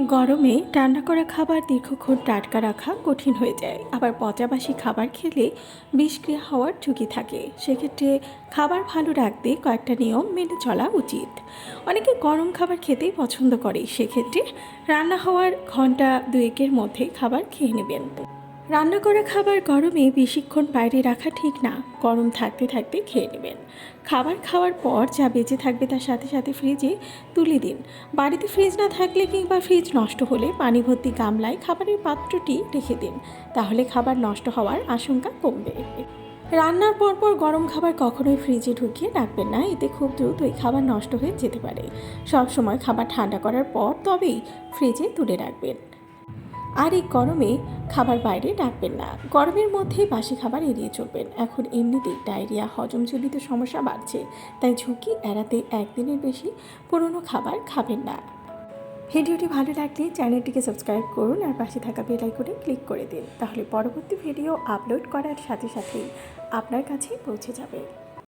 গরমে রান্না করা খাবার দীর্ঘক্ষণ টাটকা রাখা কঠিন হয়ে যায়। আবার পচাবাসি খাবার খেলে বিষক্রিয়া হওয়ার ঝুঁকি থাকে। সেক্ষেত্রে খাবার ভালো রাখতে কয়েকটা নিয়ম মেনে চলা উচিত। অনেকে গরম খাবার খেতেই পছন্দ করে। সেক্ষেত্রে রান্না হওয়ার ঘণ্টা দুয়েকের মধ্যে খাবার খেয়ে নেবেন। রান্না করা খাবার গরমে বেশিক্ষণ বাইরে রাখা ঠিক না। গরম থাকতে থাকতে খেয়ে নেবেন। খাবার খাওয়ার পর যা বেঁচে থাকবে তার সাথে সাথে ফ্রিজে তুলে দিন। বাড়িতে ফ্রিজ না থাকলে কিংবা ফ্রিজ নষ্ট হলে পানি ভর্তি গামলায় খাবারের পাত্রটি রেখে দিন। তাহলে খাবার নষ্ট হওয়ার আশঙ্কা কমবে। রান্নার পরপর গরম খাবার কখনোই ফ্রিজে ঢুকিয়ে রাখবেন না। এতে খুব দ্রুত ওই খাবার নষ্ট হয়ে যেতে পারে। সব সময় খাবার ঠান্ডা করার পর তবেই ফ্রিজে তুলে রাখবেন। আর এই গরমে খাবার বাইরে ডাকবেন না। গরমের মধ্যে বাসি খাবার এড়িয়ে চলবেন। এখন এমনিতেই ডায়রিয়া হজমজনিত সমস্যা বাড়ছে। তাই ঝুঁকি এড়াতে একদিনের বেশি পুরনো খাবার খাবেন না। ভিডিওটি ভালো লাগলে চ্যানেলটিকে সাবস্ক্রাইব করুন আর পাশে থাকা বেল আইকনে ক্লিক করে দিন। তাহলে পরবর্তী ভিডিও আপলোড করার সাথে সাথেই আপনার কাছে পৌঁছে যাবে।